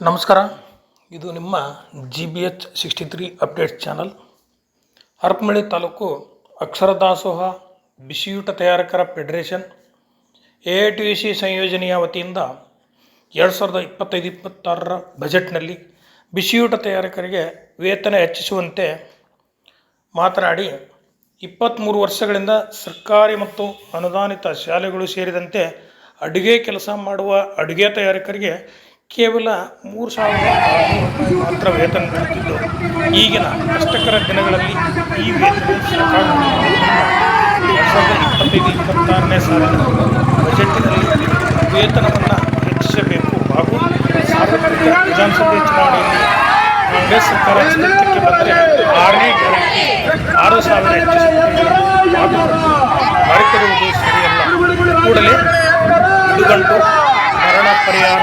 ನಮಸ್ಕಾರ. ಇದು ನಿಮ್ಮ G B H sixty three updates channel Harapanahalli taluk ಅಕ್ಷರ ದಾಸೋಹ ಬಿಸಿಯೂಟ ತಯಾರಕರ federation A I T C ಸಂಯೋಜನೆಯ ವತಿಯಿಂದ ಎರಡು ಸಾವಿರದ ಇಪ್ಪತ್ತೈದು, ಇಪ್ಪತ್ತಾರರ ಬಜೆಟ್ನಲ್ಲಿ ಬಿಸಿಯೂಟ ತಯಾರಕರಿಗೆ ವೇತನ ಹೆಚ್ಚಿಸುವಂತೆ ಮಾತನಾಡಿ ಇಪ್ಪತ್ತ್ಮೂರು ವರ್ಷಗಳಿಂದ ಸರ್ಕಾರಿ ಮತ್ತು ಅನುದಾನಿತ ಶಾಲೆಗಳು ಸೇರಿದಂತೆ ಅಡುಗೆ ಕೆಲಸ ಮಾಡುವ ಅಡುಗೆ ತಯಾರಕರಿಗೆ ಕೇವಲ ಮೂರು ಸಾವಿರದ ರೂಪಾಯಿ ಮಾತ್ರ ವೇತನ ನೀಡುತ್ತಿದ್ದು. ಈಗಿನ ಕಷ್ಟಕರ ದಿನಗಳಲ್ಲಿ ಈ ವೇತನ ಸಾವಿರದ ಇಪ್ಪತ್ತೈದು, ಇಪ್ಪತ್ತಾರನೇ ಸಾಲಿನ ಬಜೆಟ್ಟಿನಲ್ಲಿ ವೇತನವನ್ನು ಹೆಚ್ಚಿಸಬೇಕು ಹಾಗೂ ಸಾರ್ವತ್ರಿಕ ವಿಧಾನಸಭೆ ಚುನಾವಣೆಯಲ್ಲಿ ಕಾಂಗ್ರೆಸ್ ಸರ್ಕಾರ ಅಸ್ತಿತ್ವಕ್ಕೆ ಬಂದರೆ ಆರನೇ ಗ್ಯಾರಂಟಿ ಆರು ಸಾವಿರ ಹೆಚ್ಚಿಸಬೇಕು ಮರೆತಿರುವುದು ಸರಿಯಲ್ಲ. ಕೂಡಲೇ ಹುಡುಗಂಟು ಮರಣ ಪರಿಹಾರ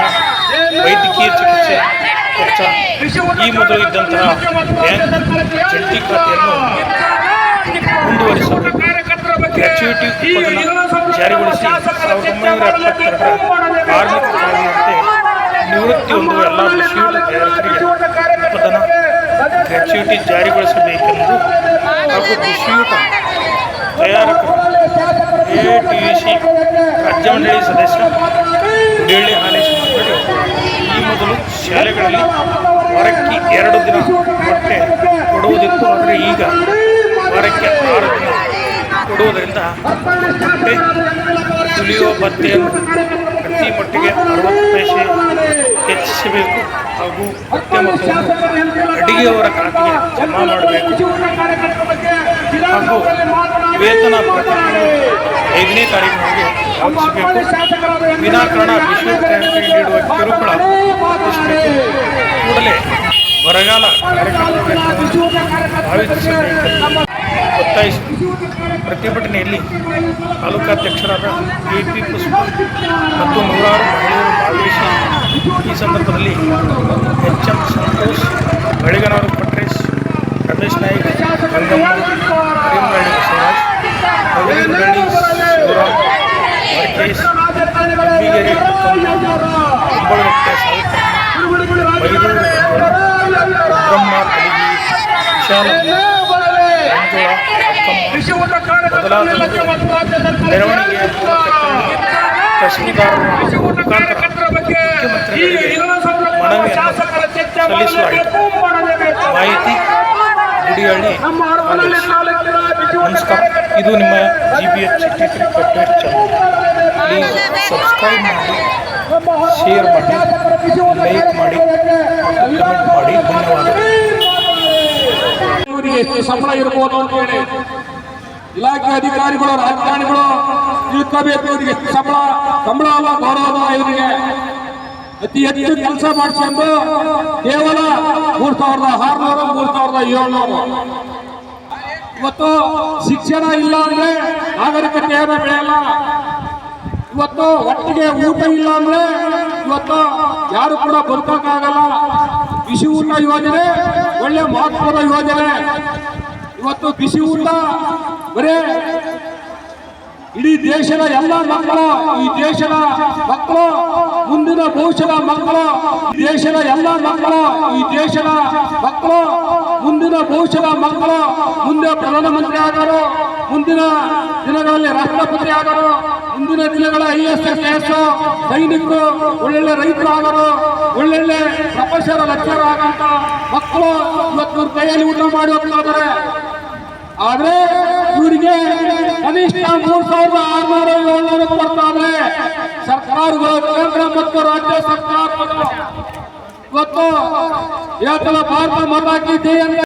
ವೈದ್ಯಕೀಯ ಚಿಕಿತ್ಸೆ ವೆಚ್ಚ ಈ ಮೊದಲು ಇದ್ದಂತಹ ಜಂಟಿ ಖಾತೆಯನ್ನು ಮುಂದುವರಿಸಬೇಕು. ಗ್ರ್ಯಾಚ್ಯುಯಿಟಿ ಜಾರಿಗೊಳಿಸಿ ಸಾವಿರದ ಒಂಬೈನೂರ ಎಪ್ಪತ್ತೆರಡರ ಕಾರ್ಮಿಕ ಕಾಯ್ದೆಯಂತೆ ನಿವೃತ್ತಿ ಹೊಂದುವ ಎಲ್ಲ ಪದನ ತಯಾರಕರಿಗೆ ಜಾರಿಗೊಳಿಸಬೇಕೆಂದು ಹಾಗೂ ಕೃಷಿಯೂಟ ತಯಾರಕರು ಎ ಟಿ ಸಿ ರಾಜ್ಯ ಮಂಡಳಿ ಸದಸ್ಯ ಗುಡಿಹಳ್ಳಿ ಹಾಲೇಶ್ ಮಾತನಾಡಿ ಈ ಮೊದಲು ಶಾಲೆಗಳಲ್ಲಿ ವಾರಕ್ಕೆ ಎರಡು ದಿನ ಮೊಟ್ಟೆ ಕೊಡುವುದಿತ್ತು, ಆದರೆ ಈಗ ವಾರಕ್ಕೆ ಆರು ದಿನ ಕೊಡುವುದರಿಂದ ಮೊಟ್ಟೆ ತುಳಿಯುವ ಭತ್ಯೆಯನ್ನು ಪ್ರತಿ ಮಟ್ಟಿಗೆ ಅರವತ್ತು ಪೈಸೆ ಹೆಚ್ಚಿಸಬೇಕು ಹಾಗೂ ಭತ್ಯೆ ಮೊತ್ತವನ್ನು ಅಡಿಗೆಯವರ ಖಾತೆಗೆ ಜಮಾ ಮಾಡಬೇಕು. ಹಾಗೂ ವೇತನ ಐದನೇ ತಾರೀಕಿನೊಳಗೆ ಪಾವತಿಸಬೇಕು ವಿನಾಕಾರಣ ವಿಶ್ವ ನೀಡುವ ಕಿರುಕುಳ ಬರಗಾಲ. ಒತ್ತಾಯಿಸಿ. ಪ್ರತಿಭಟನೆಯಲ್ಲಿ ತಾಲೂಕಾಧ್ಯಕ್ಷರಾದ ಎ ಪಿ ಪುಷ್ಪ ಮತ್ತು ನೂರಾರು ಮಹಿಳೆಯರು ಭಾಗವಹಿಸಿ ಈ ಸಂದರ್ಭದಲ್ಲಿ ಎಚ್ ಎಂ ಸಂತೋಷ್ ಬೆಳಗನವರು ರುದ್ರಮ್ಮ ಕಡಗಿ ಮನವಿಯನ್ನು ಸಲ್ಲಿಸಲಾಯಿತು ಮಾಹಿತಿ ಗುಡಿಹಳ್ಳಿ. ನಮಸ್ಕಾರ ಇದು ನಿಮ್ಮ G B H sixty three subscribe ಮಾಡಿ ಶೇರ್ ಮಾಡಿ, ಲೈಕ್ ಮಾಡಿ, ಕಮೆಂಟ್ ಮಾಡಿ ಎಷ್ಟು ಅಂತ ಹೇಳಿ. ಇಲಾಖೆ ಅಧಿಕಾರಿಗಳು, ರಾಜಕಾರಣಿಗಳು, ತಿಳ್ಕೋಬೇಕು ಇವರಿಗೆ ಎಷ್ಟು ಸಂಬಳ ಸಂಬಳ ಅಲ್ಲ, ಗೌರವ ಇವರಿಗೆ. ಅತಿ ಹೆಚ್ಚು ಕೆಲಸ ಮಾಡಿಸ್ಕೊಂಡು ಕೇವಲ ಮೂರು ಸಾವಿರದ ಆರುನೂರು, ಮೂರು ಸಾವಿರದ ಏಳ್ನೂರು. ಇವತ್ತು ಶಿಕ್ಷಣ ಇಲ್ಲ ಅಂದ್ರೆ ನಾಗರಿಕತೆಯನ್ನು ಬೆಳೆಯಲ್ಲ. ಇವತ್ತು ಒಟ್ಟಿಗೆ ಊಟ ಇಲ್ಲ ಅಂದ್ರೆ ಇವತ್ತು ಯಾರು ಕೂಡ ಬದುಕಕ್ಕಾಗಲ್ಲ. ಬಿಸಿ ಊಟ ಯೋಜನೆ, ಒಳ್ಳೆ ಮಹತ್ವದ ಯೋಜನೆ. ಇವತ್ತು ಬಿಸಿ ಊಟ ಬರೇ ಇಡೀ ದೇಶದ ಎಲ್ಲ ಮಕ್ಕಳು ಈ ದೇಶದ ಮಕ್ಕಳು, ಮುಂದಿನ ಭವಿಷ್ಯದ ಮಕ್ಕಳು ದೇಶದ ಎಲ್ಲ ಮಕ್ಕಳು ಈ ದೇಶದ ಮಕ್ಕಳು, ಮುಂದಿನ ಭವಿಷ್ಯದ ಮಕ್ಕಳು ಮುಂದೆ ಪ್ರಧಾನಮಂತ್ರಿ ಆದರು ಮುಂದಿನ ದಿನಗಳಲ್ಲಿ ರಾಷ್ಟ್ರಪತಿ ಆದರು ಮುಂದಿನ ದಿನಗಳ ಐ ಎಸ್ ಎಸ್ ಎಸ್ ಸೈನಿಕರು, ಒಳ್ಳೊಳ್ಳೆ ರೈತರು ಆದರು ಒಳ್ಳೊಳ್ಳೆ ಪ್ರೊಫೆಸರ್ ಲೆಕ್ಚರ್ ಆಗಂತ ಮಕ್ಕಳು ಇವತ್ತು ಕೈಯಲ್ಲಿ ಊಟ ಮಾಡಿ ಹೋಗ್ತಾ ಆದ್ರೆ ಇವರಿಗೆ ಕನಿಷ್ಠ ಮೂರ್ ಸಾವಿರದ ಆರ್ನೂರ ಏಳ್ನೂರು ಕೊಡ್ತಾರೆ. ಸರ್ಕಾರಗಳು ಕೇಂದ್ರ ಮತ್ತು ರಾಜ್ಯ ಸರ್ಕಾರ ಇವತ್ತು ಹೇಳ್ತಲ್ಲ ಭಾರತ ಮತ ಹಾಕಿದ್ದೀವಿ ಅಂತ